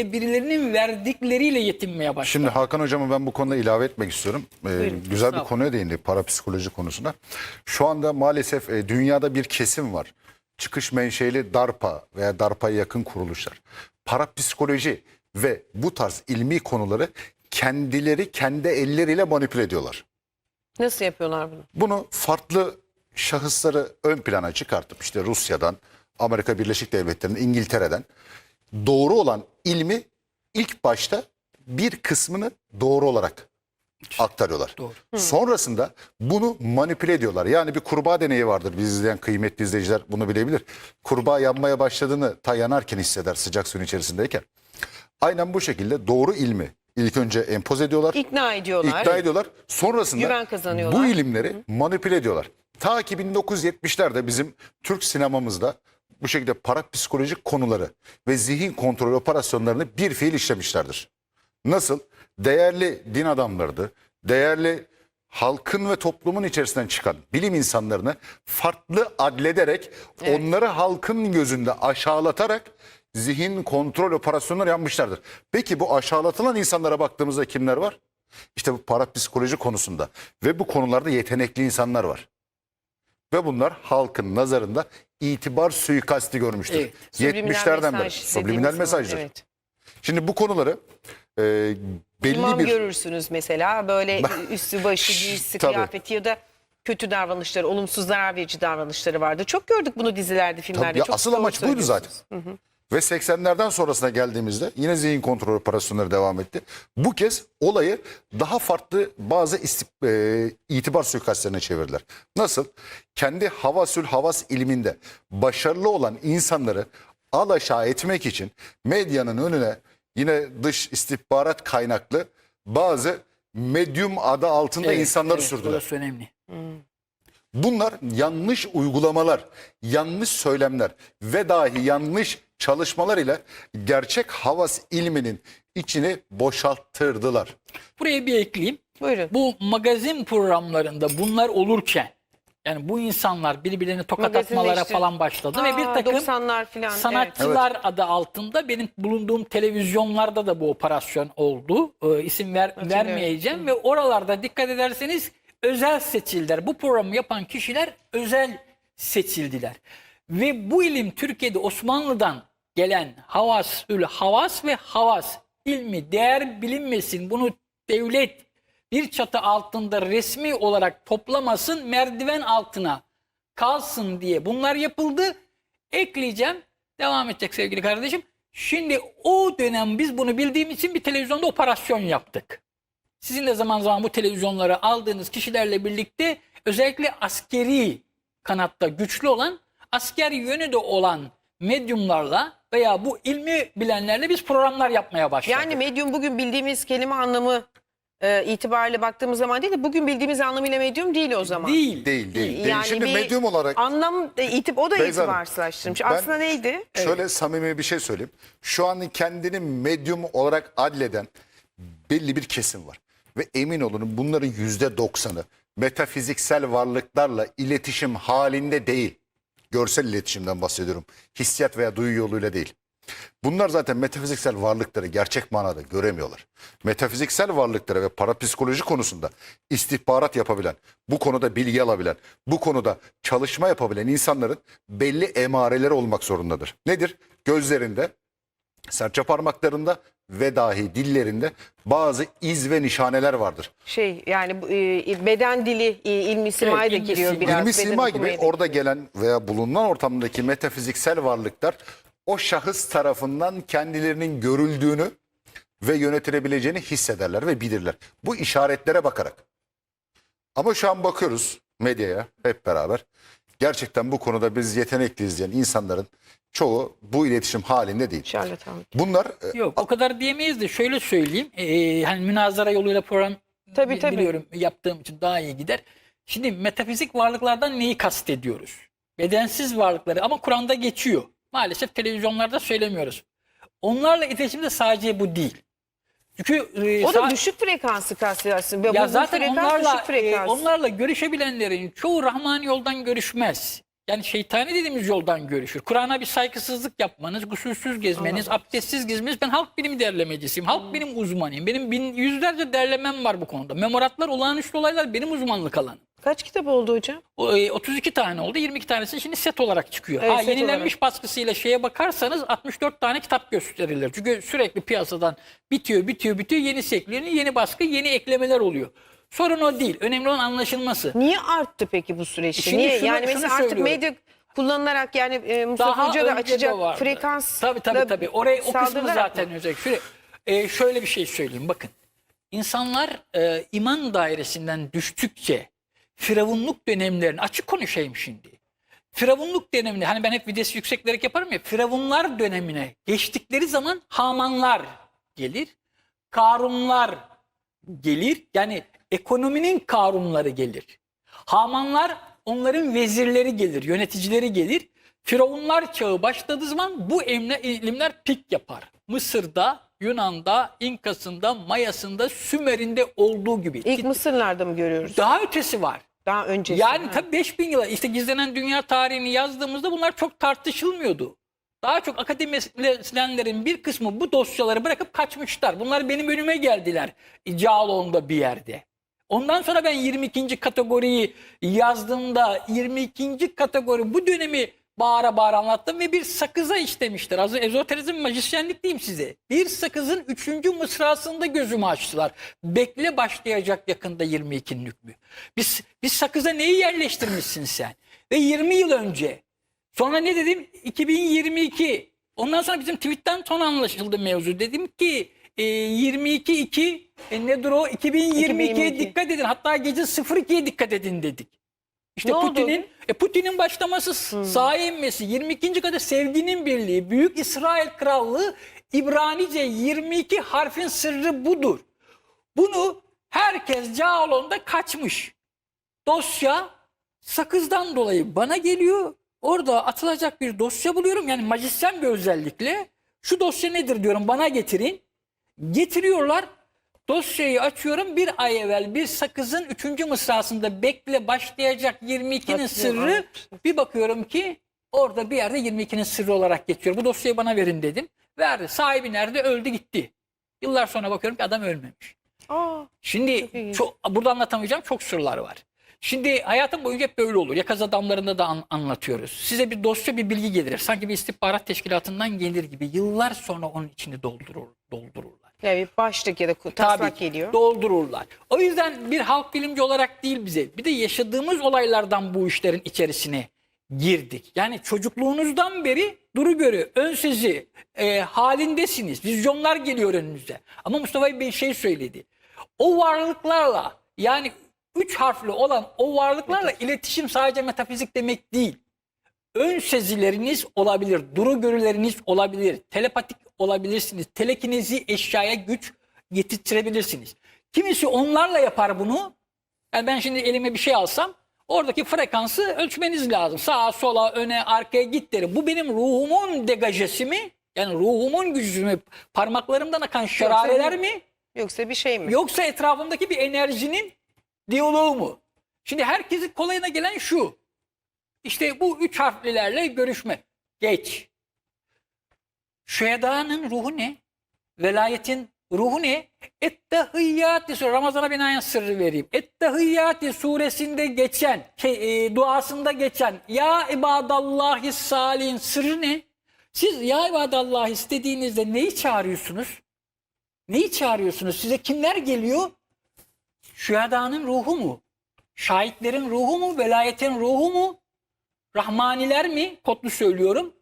ve birilerinin verdikleriyle yetinmeye başlar. Şimdi Hakan hocama ben bu konuda ilave etmek istiyorum. Ee, Buyurun, güzel bir konuya değindi parapsikoloji konusuna. Şu anda maalesef e, dünyada bir kesim var. Çıkış menşeli DARPA veya DARPA'ya yakın kuruluşlar. Parapsikoloji ve bu tarz ilmi konuları kendileri kendi elleriyle manipüle ediyorlar. Nasıl yapıyorlar bunu? Bunu farklı şahısları ön plana çıkartıp işte Rusya'dan, Amerika Birleşik Devletleri'nin, İngiltere'den doğru olan ilmi ilk başta bir kısmını doğru olarak aktarıyorlar. Doğru. Sonrasında bunu manipüle ediyorlar. Yani bir kurbağa deneyi vardır. Biz izleyen kıymetli izleyiciler bunu bilebilir. Kurbağa yanmaya başladığını ta yanarken hisseder sıcak suyun içerisindeyken. Aynen bu şekilde doğru ilmi ilk önce empoze ediyorlar. İkna ediyorlar. İkna ediyorlar. Sonrasında Güven kazanıyorlar. bu ilimleri manipüle ediyorlar. Ta ki 1970'lerde bizim Türk sinemamızda bu şekilde parapsikolojik konuları ve zihin kontrol operasyonlarını bir fiil işlemişlerdir. Nasıl? Değerli din adamlarıydı, değerli halkın ve toplumun içerisinden çıkan bilim insanlarını farklı adlederek onları halkın gözünde aşağılatarak zihin kontrol operasyonları yapmışlardır. Peki bu aşağılatılan insanlara baktığımızda kimler var? İşte bu parapsikoloji konusunda ve bu konularda yetenekli insanlar var. Ve bunlar halkın nazarında itibar suikasti görmüştür. Evet. Subliminal 70'lerden beri. Subliminal mesajdır. Evet. Şimdi bu konuları e, belli İmam bir... görürsünüz mesela böyle üstü başı giysi kıyafeti ya da kötü davranışları, olumsuz zarar verici davranışları vardı. Çok gördük bunu dizilerde, filmlerde. Tabii ya Çok asıl amaç buydu zaten. söylüyorsunuz. Ve 80'lerden sonrasına geldiğimizde yine zihin kontrol operasyonları devam etti. Bu kez olayı daha farklı bazı istip, e, itibar suikastlerine çevirdiler. Nasıl? Kendi havasül havas ilminde başarılı olan insanları alaşağı etmek için medyanın önüne yine dış istihbarat kaynaklı bazı medyum adı altında Evet, insanları evet, sürdüler. Burası önemli. Bunlar yanlış uygulamalar, yanlış söylemler ve dahi yanlış çalışmalar ile gerçek havas ilminin içini boşalttırdılar. Buraya bir ekleyeyim. Buyurun. Bu magazin programlarında bunlar olurken yani bu insanlar birbirlerini tokat atmalara falan başladı ve bir Aa, takım 90'lar falan. evet. sanatçılar adı altında benim bulunduğum televizyonlarda da bu operasyon oldu. Ee, isim ver, Hatırlıyorum. vermeyeceğim ve oralarda dikkat ederseniz özel seçildiler. Bu programı yapan kişiler özel seçildiler. Ve bu ilim Türkiye'de Osmanlı'dan gelen havasül havas ve havas ilmi değer bilinmesin. Bunu devlet bir çatı altında resmi olarak toplamasın merdiven altına kalsın diye bunlar yapıldı. Ekleyeceğim. Devam edecek sevgili kardeşim. Şimdi o dönem biz bunu bildiğim için bir televizyonda operasyon yaptık. Sizin de zaman zaman bu televizyonlara aldığınız kişilerle birlikte özellikle askeri kanatta güçlü olan, asker yönü de olan medyumlarla veya bu ilmi bilenlerle biz programlar yapmaya başladık. Yani medyum bugün bildiğimiz kelime anlamı e, itibariyle baktığımız zaman değil de bugün bildiğimiz anlamıyla medyum değil o zaman. değil. Değil, değil, değil. Yani Şimdi bir medyum olarak Anlam e, itip o da Beyza Hanım, itibarsızlaştırmış. ben- Aslında neydi? şöyle samimi bir şey söyleyeyim. Şu an kendini medyum olarak adleden belli bir kesim var. Ve emin olun bunların yüzde doksanı metafiziksel varlıklarla iletişim halinde değil. Görsel iletişimden bahsediyorum. Hissiyat veya duyu yoluyla değil. Bunlar zaten metafiziksel varlıkları gerçek manada göremiyorlar. Metafiziksel varlıkları ve parapsikoloji konusunda istihbarat yapabilen, bu konuda bilgi alabilen, bu konuda çalışma yapabilen insanların belli emareleri olmak zorundadır. Nedir? Gözlerinde, serçe parmaklarında ve dahi dillerinde bazı iz ve nişaneler vardır. Şey yani e, beden dili e, ilmi simaya da ilmi giriyor sima. biraz. İlmi sima gibi da orada gelen veya bulunan ortamdaki metafiziksel varlıklar o şahıs tarafından kendilerinin görüldüğünü ve yönetilebileceğini hissederler ve bilirler. Bu işaretlere bakarak. Ama şu an bakıyoruz medyaya hep beraber. Gerçekten bu konuda biz yetenekli izleyen insanların çoğu bu iletişim halinde değil. Şarlatan. Bunlar e, Yok o kadar diyemeyiz de şöyle söyleyeyim. Ee, hani münazara yoluyla program Tabii, bi- tabii. biliyorum yaptığım için daha iyi gider. Şimdi metafizik varlıklardan neyi kastediyoruz? Bedensiz varlıkları ama Kur'an'da geçiyor. Maalesef televizyonlarda söylemiyoruz. Onlarla iletişimde sadece bu değil. Çünkü e, O da düşük frekanslı kastediyorsun. ya zaten onlarla düşük e, onlarla görüşebilenlerin çoğu Rahmani yoldan görüşmez. yani şeytani dediğimiz yoldan görüşür. Kur'an'a bir saygısızlık yapmanız, gusülsüz gezmeniz, abdestsiz gezmeniz. Ben halk bilimi derlemecisiyim. Halk bilim uzmanıyım. Benim bin, yüzlerce derlemem var bu konuda. Memoratlar, olağanüstü olaylar benim uzmanlık alanım. Kaç kitap oldu hocam? O, e, 32 tane oldu. 22 tanesi şimdi set olarak çıkıyor. Evet, ha, set yenilenmiş olarak. baskısıyla şeye bakarsanız 64 tane kitap gösterilir. Çünkü sürekli piyasadan bitiyor, bitiyor, bitiyor. Yenisi ekleniyor. Yeni baskı, yeni eklemeler oluyor. Sorun o değil. Önemli olan anlaşılması. Niye arttı peki bu süreçte? Şimdi Niye? şunu- yani şunu mesela artık söylüyorum. medya kullanılarak yani e, Mustafa Daha Hoca da açacak frekans Tabii tabii tabii. Oraya o kısmı zaten mı? özel. Şöyle, e, şöyle bir şey söyleyeyim bakın. İnsanlar e, iman dairesinden düştükçe firavunluk dönemlerini açık konuşayım şimdi. Firavunluk döneminde hani ben hep vites yükseklerek yaparım ya firavunlar dönemine geçtikleri zaman Hamanlar gelir. Karunlar gelir. Yani ekonominin karunları gelir. Hamanlar onların vezirleri gelir, yöneticileri gelir. Firavunlar çağı başladığı zaman bu emle, ilimler pik yapar. Mısır'da, Yunan'da, İnkas'ında, Maya'sında, Sümer'inde olduğu gibi. İlk Mısırlarda mı görüyoruz? Daha ötesi var. Daha öncesi. Yani Ha. tabii 5000 yıla işte gizlenen dünya tarihini yazdığımızda bunlar çok tartışılmıyordu. Daha çok akademisyenlerin bir kısmı bu dosyaları bırakıp kaçmışlar. Bunlar benim önüme geldiler Cağaloğlu'nda bir yerde. Ondan sonra ben 22. kategoriyi yazdığımda 22. kategori bu dönemi bağıra bağıra anlattım ve bir sakıza işlemişler. Az ezoterizm majisyenlik diyeyim size. Bir sakızın 3. mısrasında gözümü açtılar. Bekle başlayacak yakında 22'nin hükmü. Biz, biz sakıza neyi yerleştirmişsin sen? Ve 20 yıl önce. Sonra ne dedim? 2022. Ondan sonra bizim tweetten sonra anlaşıldı mevzu. Dedim ki e, 22-2 e, nedir o? 2022'ye 2022. dikkat edin. Hatta gece 02'ye dikkat edin dedik. İşte? Putin'in e, Putin'in başlaması sahaya inmesi 22. kadar sevginin birliği Büyük İsrail Krallığı İbranice 22 harfin sırrı budur. Bunu herkes Cağaloğlu'nda kaçmış. Dosya sakızdan dolayı bana geliyor. Orada atılacak bir dosya buluyorum. Yani majisyen bir özellikle. Şu dosya nedir diyorum bana getirin. Getiriyorlar. Dosyayı açıyorum. Bir ay evvel bir sakızın 3. mısrasında bekle başlayacak 22'nin Hatırlıyorum, sırrı. Bir bakıyorum ki orada bir yerde 22'nin sırrı olarak geçiyor. Bu dosyayı bana verin dedim. Verdi. Sahibi nerede? Öldü gitti. Yıllar sonra bakıyorum ki adam ölmemiş. Aa, Şimdi Çok burada anlatamayacağım çok sırlar var. Şimdi hayatım boyunca hep böyle olur. Yakaz adamlarında da an- anlatıyoruz. Size bir dosya bir bilgi gelir. Sanki bir istihbarat teşkilatından gelir gibi. Yıllar sonra onun içini doldurur, doldururlar. Yani bir başlık ya da taslak geliyor. Doldururlar. O yüzden bir halk bilimci olarak değil bize. Bir de yaşadığımız olaylardan bu işlerin içerisine girdik. Yani çocukluğunuzdan beri duru görü, ön sezi e, halindesiniz. Vizyonlar geliyor önünüze. Ama Mustafa Bey bir şey söyledi. O varlıklarla yani üç harfli olan o varlıklarla iletişim sadece metafizik demek değil ön sezileriniz olabilir, duru görüleriniz olabilir, telepatik olabilirsiniz, telekinezi eşyaya güç getirtirebilirsiniz. Kimisi onlarla yapar bunu. Yani ben şimdi elime bir şey alsam oradaki frekansı ölçmeniz lazım. Sağa, sola, öne, arkaya git derim. Bu benim ruhumun degajesi mi? Yani ruhumun gücü mü? Parmaklarımdan akan şerareler mi? Yoksa bir şey mi? Yoksa etrafımdaki bir enerjinin diyaloğu mu? Şimdi herkesin kolayına gelen şu. İşte bu üç harflilerle görüşme. Geç. Şühedanın ruhu ne? Velayetin ruhu ne? Ettehiyyati suresi. Ramazan'a bir ayet sırrı vereyim. Ettehiyyati suresinde geçen, şey, e, duasında geçen Ya ibadallahi salihin sırrı ne? Siz ya ibadallah istediğinizde neyi çağırıyorsunuz? Neyi çağırıyorsunuz? Size kimler geliyor? Şühedanın ruhu mu? Şahitlerin ruhu mu? Velayetin ruhu mu? Rahmaniler mi? Kodlu söylüyorum.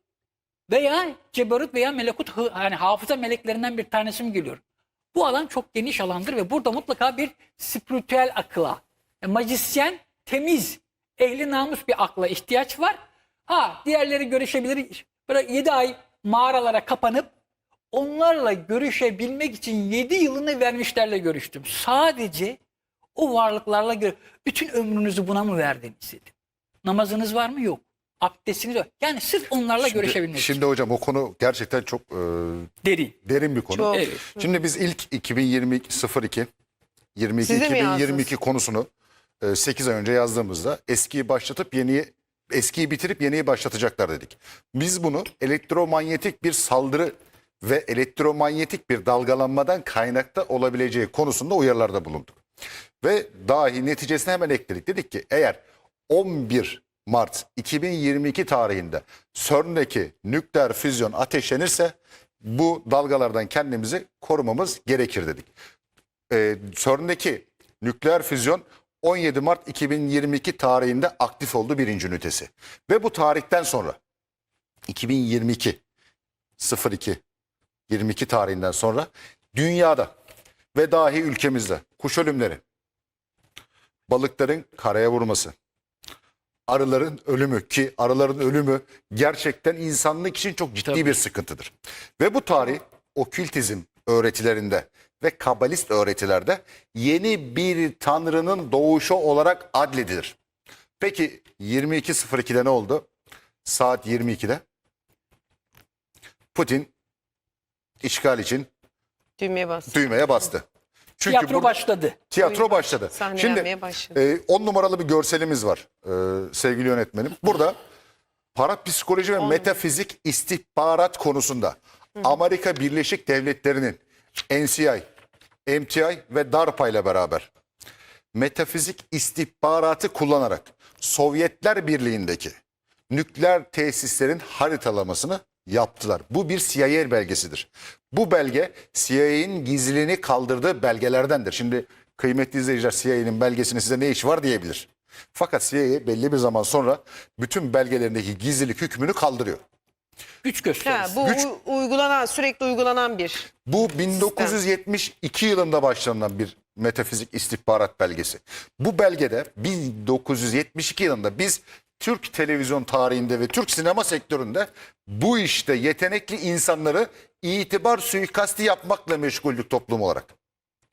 Veya ceberut veya melekut yani hafıza meleklerinden bir tanesi mi geliyor? Bu alan çok geniş alandır ve burada mutlaka bir spiritüel akla, e, majisyen, temiz, ehli namus bir akla ihtiyaç var. Ha diğerleri görüşebilir. Böyle 7 ay mağaralara kapanıp onlarla görüşebilmek için 7 yılını vermişlerle görüştüm. Sadece o varlıklarla. Bütün ömrünüzü buna mı verdiniz dedim. Namazınız var mı? Yok. Abdestiniz. Yani sırf onlarla görüşebilmek Şimdi için. hocam o konu gerçekten çok e, Derin. derin bir konu. Çok. Evet. Şimdi biz ilk 2020 02 22 Siz de mi 2022 yazdınız? konusunu e, 8 ay önce yazdığımızda eskiyi başlatıp yeniyi Eskiyi bitirip yeniyi başlatacaklar dedik. Biz bunu elektromanyetik bir saldırı ve elektromanyetik bir dalgalanmadan kaynakta olabileceği konusunda uyarılarda bulunduk. Ve dahi neticesine hemen ekledik. Dedik ki eğer 11 Mart 2022 tarihinde CERN'deki nükleer füzyon ateşlenirse bu dalgalardan kendimizi korumamız gerekir dedik. Ee, CERN'deki nükleer füzyon 17 Mart 2022 tarihinde aktif oldu birinci ünitesi. Ve bu tarihten sonra 2022 02 22 tarihinden sonra dünyada ve dahi ülkemizde kuş ölümleri, balıkların karaya vurması, arıların ölümü ki arıların ölümü gerçekten insanlık için çok ciddi Tabii. bir sıkıntıdır. Ve bu tarih okültizm öğretilerinde ve kabalist öğretilerde yeni bir tanrının doğuşu olarak adledilir. Peki 22.02'de ne oldu? Saat 22'de Putin işgal için Düğmeye bastı. düğmeye bastı. Çünkü Tiyatro burada- başladı. tiyatro başladı. Sahnelenmeye Şimdi başladı. 10 numaralı bir görselimiz var e, sevgili yönetmenim. Burada parapsikoloji ve metafizik istihbarat konusunda Amerika Birleşik Devletleri'nin NCI, MTI ve DARPA ile beraber metafizik istihbaratı kullanarak Sovyetler Birliği'ndeki nükleer tesislerin haritalamasını yaptılar. Bu bir CIA belgesidir. Bu belge CIA'nin gizliliğini kaldırdığı belgelerdendir. Şimdi kıymetli izleyiciler CIA'nin belgesinin size ne iş var diyebilir. Fakat CIA belli bir zaman sonra bütün belgelerindeki gizlilik hükmünü kaldırıyor. Güç Ha, gösterisi. bu güç- u- uygulanan sürekli uygulanan bir. Bu 1972 yılında başlanan bir metafizik istihbarat belgesi. Bu belgede 1972 yılında biz Türk televizyon tarihinde ve Türk sinema sektöründe bu işte yetenekli insanları itibar suikasti yapmakla meşguldük toplum olarak.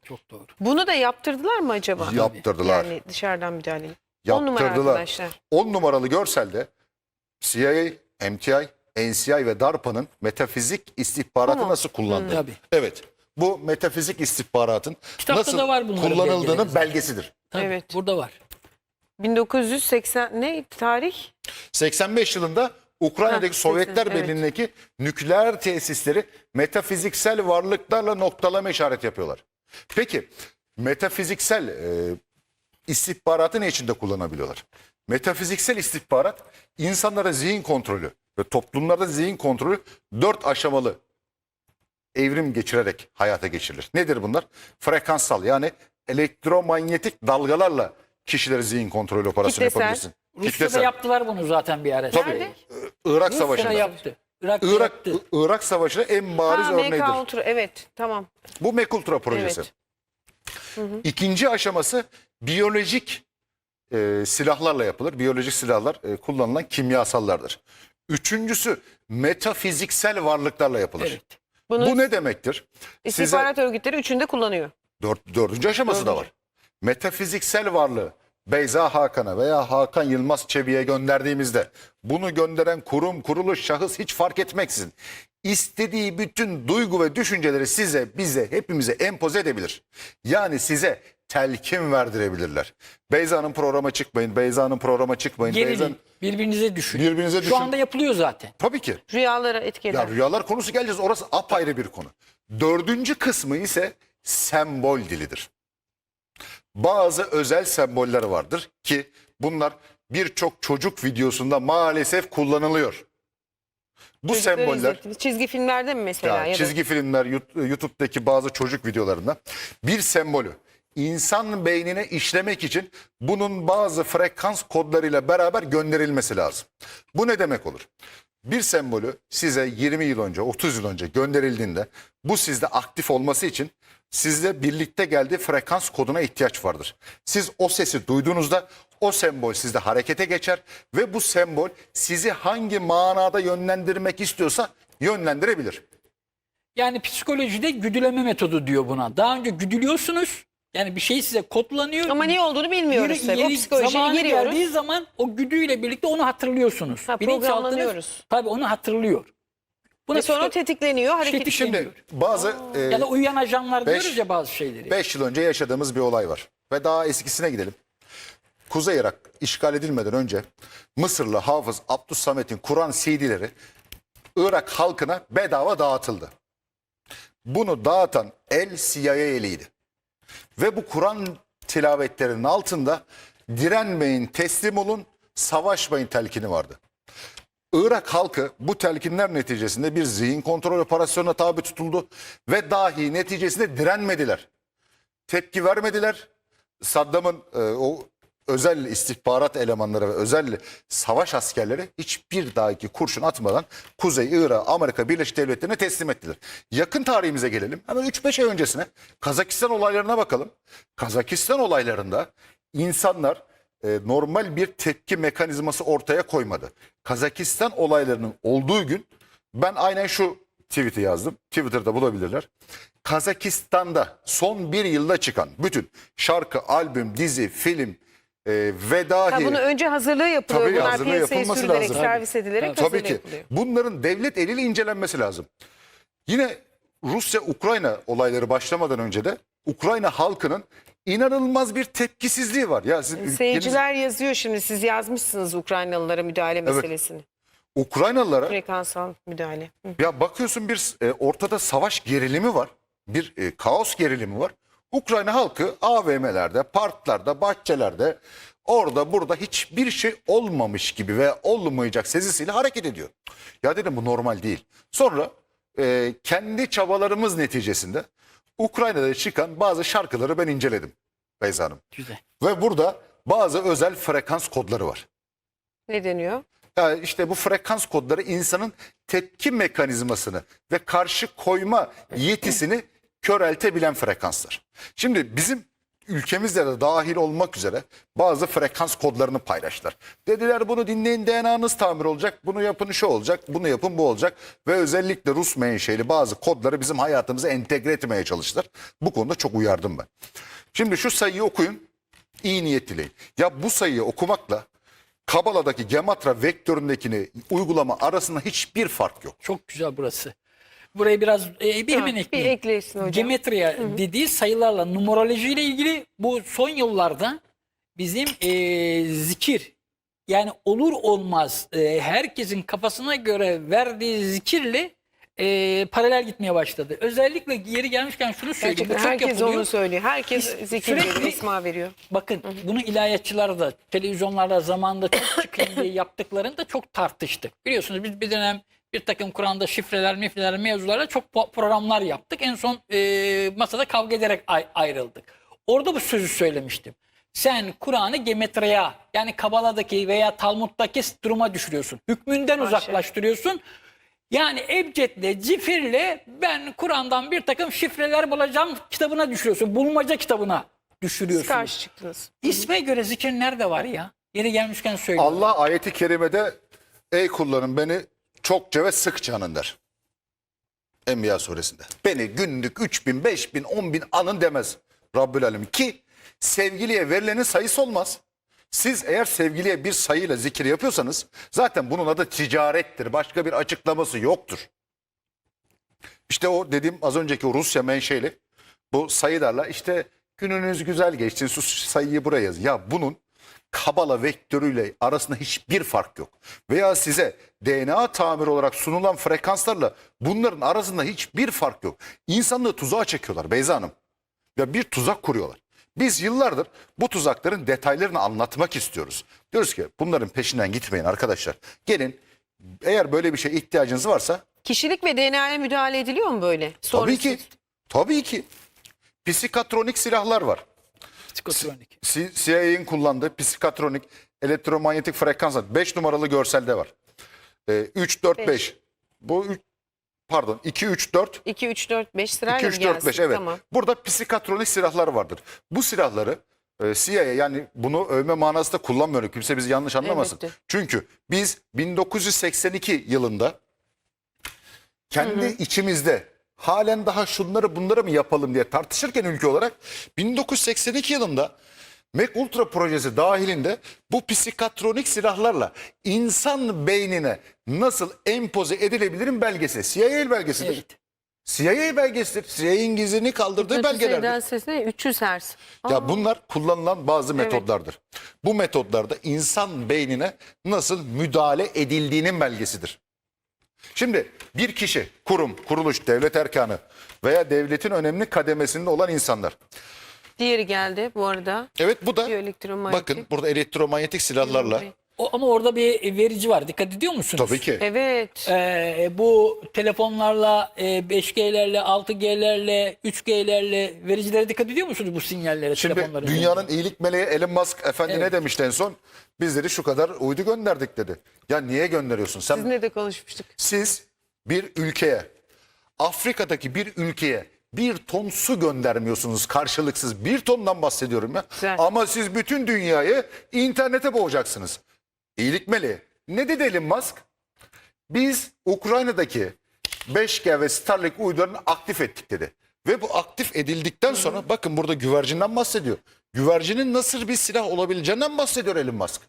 Çok doğru. Bunu da yaptırdılar mı acaba? Yaptırdılar. Yani dışarıdan müdahale. On numara Yaptırdılar. arkadaşlar. 10 numaralı görselde CIA, MTI, NCI ve DARPA'nın metafizik istihbaratı mu? nasıl kullandığı. Tabii. Evet. Bu metafizik istihbaratın Kitapta nasıl da var bunların kullanıldığının belgesidir. Tabii, Evet. Burada var. 1980 ne tarih? 85 yılında Ukrayna'daki Ha, Sovyetler 80, evet. Birliği'ndeki nükleer tesisleri metafiziksel varlıklarla noktalama işaret yapıyorlar. Peki metafiziksel e, istihbaratı ne içinde kullanabiliyorlar? Metafiziksel istihbarat insanlara zihin kontrolü ve toplumlarda zihin kontrolü dört aşamalı evrim geçirerek hayata geçirilir. Nedir bunlar? Frekanssal yani elektromanyetik dalgalarla kişileri zihin kontrolü operasyonu Kitlesel. yapabilirsin. Rusya'da Kitlesel. yaptılar bunu zaten bir ara. Tabii. Nerede? Irak Rusya'da Savaşı'nda. yaptı. Irak'ta Irak, yaptı. Irak Savaşı'nın en bariz Ha, örneğidir. MK Ultra. Evet tamam. Bu Mekultra projesi. İkinci aşaması biyolojik e, silahlarla yapılır. Biyolojik silahlar e, kullanılan kimyasallardır. Üçüncüsü metafiziksel varlıklarla yapılır. Evet. Bunu Bu ne demektir? Size istihbarat örgütleri üçünde kullanıyor. dört, dördüncü aşaması da var. Metafiziksel varlığı Beyza Hakan'a veya Hakan Yılmaz Çebi'ye gönderdiğimizde bunu gönderen kurum, kuruluş, şahıs hiç fark etmeksizin istediği bütün duygu ve düşünceleri size, bize, hepimize empoze edebilir. Yani size telkin verdirebilirler. Beyza'nın programa çıkmayın, Beyza'nın programa çıkmayın. Gerilin. Beyza'nın... Birbirinize düşün. Birbirinize düşün. Şu anda yapılıyor zaten. Tabii ki. Rüyalara etkiler. Ya rüyalar konusu geleceğiz. Orası apayrı bir konu. Dördüncü kısmı ise sembol dilidir. Bazı özel semboller vardır ki bunlar birçok çocuk videosunda maalesef kullanılıyor. Bu Çocukları semboller izlettiğimiz Çizgi filmlerde mi mesela? ya, ya da- çizgi filmler, Yu- YouTube'daki bazı çocuk videolarında bir sembolü insan beynine işlemek için bunun bazı frekans kodlarıyla beraber gönderilmesi lazım. Bu ne demek olur? Bir sembolü size 20 yıl önce, 30 yıl önce gönderildiğinde bu sizde aktif olması için sizle birlikte geldiği frekans koduna ihtiyaç vardır. Siz o sesi duyduğunuzda o sembol sizde harekete geçer ve bu sembol sizi hangi manada yönlendirmek istiyorsa yönlendirebilir. Yani psikolojide güdüleme metodu diyor buna. Daha önce güdülüyorsunuz. Yani bir şey size kodlanıyor. Ama ne olduğunu bilmiyoruz Yeri- yeri- o psikolojiye zamanı giriyoruz. geldiği zaman o güdüyle birlikte onu hatırlıyorsunuz. Ha, Bilinçaltınız programlanıyoruz. Tabii onu hatırlıyor. Buna sonra tetikleniyor, hareket Şimdi bazı e, ya da uyuyan ajanlar Beş- diyoruz ya bazı şeyleri. 5 yıl önce yaşadığımız bir olay var ve daha eskisine gidelim. Kuzey Irak işgal edilmeden önce Mısırlı Hafız Abdüssamet'in Kur'an CD'leri Irak halkına bedava dağıtıldı. Bunu dağıtan el CIA eliydi. Ve bu Kur'an tilavetlerinin altında direnmeyin, teslim olun, savaşmayın telkini vardı. Irak halkı bu telkinler neticesinde bir zihin kontrol operasyonuna tabi tutuldu ve dahi neticesinde direnmediler. Tepki vermediler. Saddam'ın e, o özel istihbarat elemanları ve özel savaş askerleri hiçbir dahaki kurşun atmadan Kuzey Irak Amerika Birleşik Devletleri'ne teslim ettiler. Yakın tarihimize gelelim. Hemen 3-5 ay öncesine Kazakistan olaylarına bakalım. Kazakistan olaylarında insanlar e, normal bir tepki mekanizması ortaya koymadı. Kazakistan olaylarının olduğu gün ben aynen şu tweet'i yazdım. Twitter'da bulabilirler. Kazakistan'da son bir yılda çıkan bütün şarkı, albüm, dizi, film e, ve dahi... Ha, bunu önce hazırlığı yapılıyor. Tabii, Bunlar hazırlığı piyasaya sürülerek, lazım. servis edilerek Tabii hazırlığı ki yapılıyor. bunların devlet eliyle incelenmesi lazım. Yine Rusya-Ukrayna olayları başlamadan önce de Ukrayna halkının inanılmaz bir tepkisizliği var. Ya sizin ülkeniz- Seyirciler yazıyor şimdi. Siz yazmışsınız Ukraynalılara müdahale meselesini. Ukraynalılara Frekansal müdahale. Hı. Ya bakıyorsun bir e, ortada savaş gerilimi var. Bir e, kaos gerilimi var. Ukrayna halkı AVM'lerde, parklarda, bahçelerde orada burada hiçbir şey olmamış gibi ve olmayacak sezisiyle hareket ediyor. Ya dedim bu normal değil. Sonra e, kendi çabalarımız neticesinde Ukrayna'da çıkan bazı şarkıları ben inceledim Beyza Hanım. Güzel. Ve burada bazı özel frekans kodları var. Ne deniyor? Yani işte bu frekans kodları insanın tepki mekanizmasını ve karşı koyma yetisini köreltebilen frekanslar. Şimdi bizim ülkemizde de dahil olmak üzere bazı frekans kodlarını paylaştılar. Dediler bunu dinleyin DNA'nız tamir olacak, bunu yapın şu olacak, bunu yapın bu olacak. Ve özellikle Rus menşeli bazı kodları bizim hayatımıza entegre etmeye çalıştılar. Bu konuda çok uyardım ben. Şimdi şu sayıyı okuyun, iyi niyet dileyin. Ya bu sayıyı okumakla Kabala'daki Gematra vektöründekini uygulama arasında hiçbir fark yok. Çok güzel burası. Burayı biraz e, bir hemen bir ekleyeyim. eklesin hocam. Geometriya dediği sayılarla numeroloji ile ilgili bu son yıllarda bizim e, zikir yani olur olmaz e, herkesin kafasına göre verdiği zikirle e, paralel gitmeye başladı. Özellikle yeri gelmişken şunu söyleyeyim. Gerçekten çok herkes yapılıyor. onu söylüyor. Herkes zikir veriyor, isma veriyor. Bakın bunu ilahiyatçılar da televizyonlarda zamanında çok çıkayım diye yaptıklarında çok tartıştık. Biliyorsunuz biz bir dönem bir takım Kur'an'da şifreler, mifreler, mevzularla çok programlar yaptık. En son e, masada kavga ederek ay- ayrıldık. Orada bu sözü söylemiştim. Sen Kur'an'ı geometriye yani Kabala'daki veya Talmud'daki duruma düşürüyorsun. Hükmünden Haşa. uzaklaştırıyorsun. Yani Ebced'le, Cifir'le ben Kur'an'dan bir takım şifreler bulacağım kitabına düşürüyorsun. Bulmaca kitabına düşürüyorsun. karşı çıktınız. İsme göre zikir nerede var ya? Yeri gelmişken söyleyeyim. Allah ayeti kerimede ey kullarım beni çokça ve sıkça anın der. Enbiya suresinde. Beni günlük 3000, 5000, 10000 anın demez Rabbül Alem. Ki sevgiliye verilenin sayısı olmaz. Siz eğer sevgiliye bir sayıyla zikir yapıyorsanız zaten bunun adı ticarettir. Başka bir açıklaması yoktur. İşte o dediğim az önceki Rusya menşeli bu sayılarla işte gününüz güzel geçsin şu sayıyı buraya yaz. Ya bunun Kabala vektörüyle arasında hiçbir fark yok. Veya size DNA tamir olarak sunulan frekanslarla bunların arasında hiçbir fark yok. İnsanlığı tuzağa çekiyorlar Beyza Hanım. Ya bir tuzak kuruyorlar. Biz yıllardır bu tuzakların detaylarını anlatmak istiyoruz. Diyoruz ki bunların peşinden gitmeyin arkadaşlar. Gelin eğer böyle bir şeye ihtiyacınız varsa Kişilik ve DNA'ya müdahale ediliyor mu böyle? tabii Sonrası- ki tabii ki psikatronik silahlar var. Psikotronik. C- CIA'nin kullandığı psikatronik elektromanyetik frekanslar 5 numaralı görselde var. Ee, 3 4 5. Beş. Bu üç- pardon 2 3 4 2, 3, 4, 5 sırayla 2 mı 3 4 gelsin? 5 evet. Tamam. Burada psikatronik silahlar vardır. Bu silahları e, CIA yani bunu övme manasında kullanmıyorum. Kimse bizi yanlış anlamasın. Elbette. Çünkü biz 1982 yılında kendi içimizde halen daha şunları bunları mı yapalım diye tartışırken ülke olarak 1982 yılında Mac Ultra projesi dahilinde bu psikatronik silahlarla insan beynine nasıl empoze edilebilirim belgesi. CIA belgesidir. Evet. CIA belgesidir. CIA'in gizliliğini kaldırdığı belgelerdir. Sesine 300 Hz. Ya bunlar kullanılan bazı metodlardır. Bu metodlarda insan beynine nasıl müdahale edildiğinin belgesidir. Şimdi bir kişi, kurum, kuruluş, devlet erkanı veya devletin önemli kademesinde olan insanlar. Diğeri geldi bu arada. Evet bu da Biyoelektromanyetik. bakın burada elektromanyetik silahlarla O, ama orada bir verici var. Dikkat ediyor musunuz? tabii ki Evet. Ee, bu telefonlarla, e, 5G'lerle, 6G'lerle, 3G'lerle vericilere dikkat ediyor musunuz bu sinyallere? Şimdi dünyanın iyilik meleği Elon Musk efendi ne demişti en son? Bizleri şu kadar uydu gönderdik dedi. Ya niye gönderiyorsun? Sen Sizinle de konuşmuştuk. siz bir ülkeye Afrika'daki bir ülkeye bir ton su göndermiyorsunuz karşılıksız. Bir tondan bahsediyorum ya. Güzel. Ama siz bütün dünyayı internete boğacaksınız. İyilik meleği. Ne dedi Elon Musk? Biz Ukrayna'daki 5G ve Starlink uydularını aktif ettik dedi. Ve bu aktif edildikten sonra bakın burada güvercinden bahsediyor. Güvercinin nasıl bir silah olabileceğinden bahsediyor Elon Musk.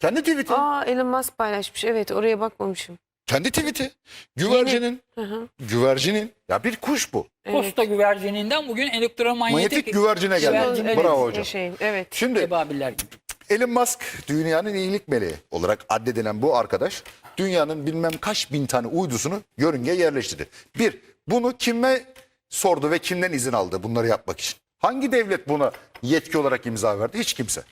Kendi tweet'i. Aa Elon Musk paylaşmış. Evet oraya bakmamışım. Kendi tweet'i. Güvercinin, Hı hı. güvercinin, ya bir kuş bu. Posta güvercininden bugün elektromanyetik Manyetik güvercine geldi. Güvercin, evet. Bravo hocam. Şey, evet. Şimdi ebabiller gibi. Elon Musk dünyanın iyilik meleği olarak addedilen bu arkadaş dünyanın bilmem kaç bin tane uydusunu yörüngeye yerleştirdi. Bir, bunu kime sordu ve kimden izin aldı bunları yapmak için? Hangi devlet buna yetki olarak imza verdi? Hiç kimse.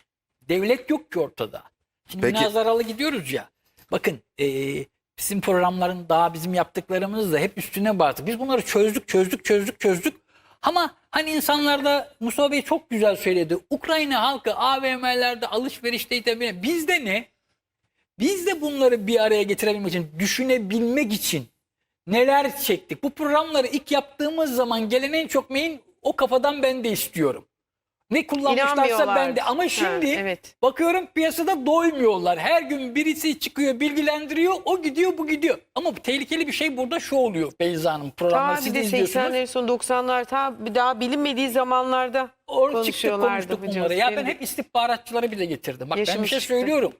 Devlet yok ki ortada. Şimdi Peki. münazaralı gidiyoruz ya. Bakın eee, bizim programların daha bizim yaptıklarımız da hep üstüne bastık. Biz bunları çözdük, çözdük, çözdük, çözdük. Ama hani insanlarda Mustafa Bey çok güzel söyledi. Ukrayna halkı AVM'lerde alışverişte tabii. Bizde ne? Biz de bunları bir araya getirebilmek için, düşünebilmek için neler çektik. Bu programları ilk yaptığımız zaman gelen en çok mail o kafadan ben de istiyorum. Ne kullanmışlarsa İnanmıyorlar. ben de. Ama şimdi Ha, evet. bakıyorum piyasada doymuyorlar. Her gün birisi çıkıyor bilgilendiriyor. O gidiyor bu gidiyor. Ama tehlikeli bir şey burada şu oluyor Beyza Hanım. Programları Ta siz bir de izliyorsunuz. 80'lerin son 90'lar ta daha bilinmediği zamanlarda Orada çıktık konuşuyorlardı konuştuk hocam. bunları. Ya ben Benim- hep istihbaratçıları bile getirdim. Bak ben bir şey çıktı. söylüyorum.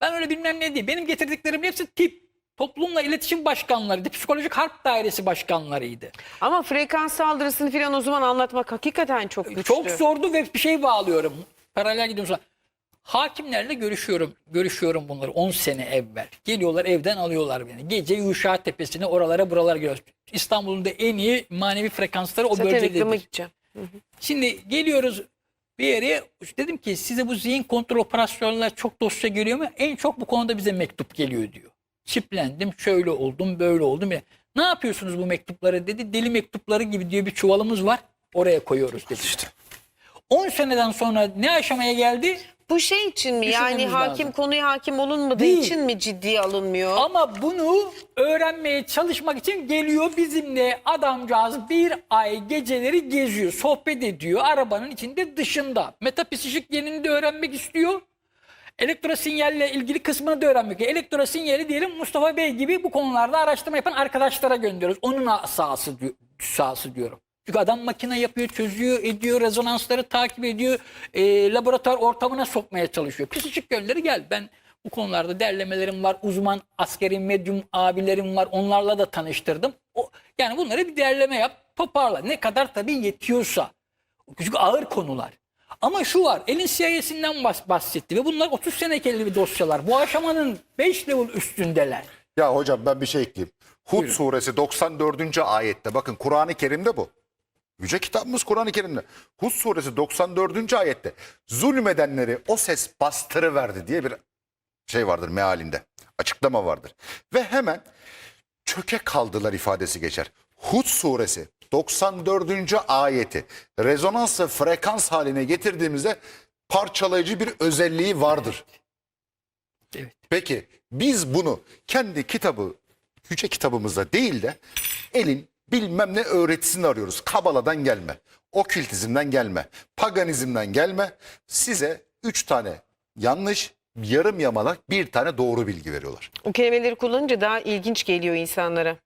Ben öyle bilmem ne değil. Benim getirdiklerim hepsi tip. Toplumla iletişim başkanlarıydı. Psikolojik harp dairesi başkanlarıydı. Ama frekans saldırısını falan o zaman anlatmak hakikaten çok güçtü. Çok zordu ve bir şey bağlıyorum. Paralel gidiyorum. Hakimlerle görüşüyorum. Görüşüyorum bunları 10 sene evvel. Geliyorlar evden alıyorlar beni. Gece Yuşa Tepesi'ne oralara buralara gidiyoruz. İstanbul'un da en iyi manevi frekansları o Zaten gideceğim. Şimdi geliyoruz bir yere dedim ki size bu zihin kontrol operasyonları çok dosya geliyor mu? En çok bu konuda bize mektup geliyor diyor. Çiplendim şöyle oldum böyle oldum. Ne yapıyorsunuz bu mektupları dedi. Deli mektupları gibi diyor bir çuvalımız var oraya koyuyoruz dedi. İşte. 10 seneden sonra ne aşamaya geldi? Bu şey için mi? Yani hakim lazım. konuya hakim olunmadığı Değil. için mi ciddiye alınmıyor? Ama bunu öğrenmeye çalışmak için geliyor bizimle adamcağız bir ay geceleri geziyor, sohbet ediyor arabanın içinde dışında. Metafizik yenini de öğrenmek istiyor. Elektrosinyalle ilgili kısmını da öğrenmek. Elektrosinyali diyelim Mustafa Bey gibi bu konularda araştırma yapan arkadaşlara gönderiyoruz. Onun sahası, sahası diyorum. Çünkü adam makine yapıyor, çözüyor, ediyor, rezonansları takip ediyor, e, laboratuvar ortamına sokmaya çalışıyor. Psikik yönleri gel. Ben bu konularda derlemelerim var, uzman askeri medyum abilerim var, onlarla da tanıştırdım. O, yani bunları bir derleme yap, toparla. Ne kadar tabii yetiyorsa. Çünkü ağır konular. Ama şu var, elin CIA'sinden bahs- bahsetti ve bunlar 30 senelik bir dosyalar. Bu aşamanın 5 level üstündeler. Ya hocam ben bir şey ekleyeyim. Hud suresi 94. ayette bakın Kur'an-ı Kerim'de bu. Yüce kitabımız Kur'an-ı Kerim'de. Hud suresi 94. ayette zulmedenleri o ses bastırıverdi diye bir şey vardır mealinde. Açıklama vardır. Ve hemen çöke kaldılar ifadesi geçer. Hud suresi 94. ayeti rezonans ve frekans haline getirdiğimizde parçalayıcı bir özelliği vardır. Evet. Peki biz bunu kendi kitabı, yüce kitabımızda değil de elin bilmem ne öğretisini arıyoruz. Kabaladan gelme, okültizmden gelme, paganizmden gelme. Size üç tane yanlış, yarım yamalak bir tane doğru bilgi veriyorlar. O kelimeleri kullanınca daha ilginç geliyor insanlara.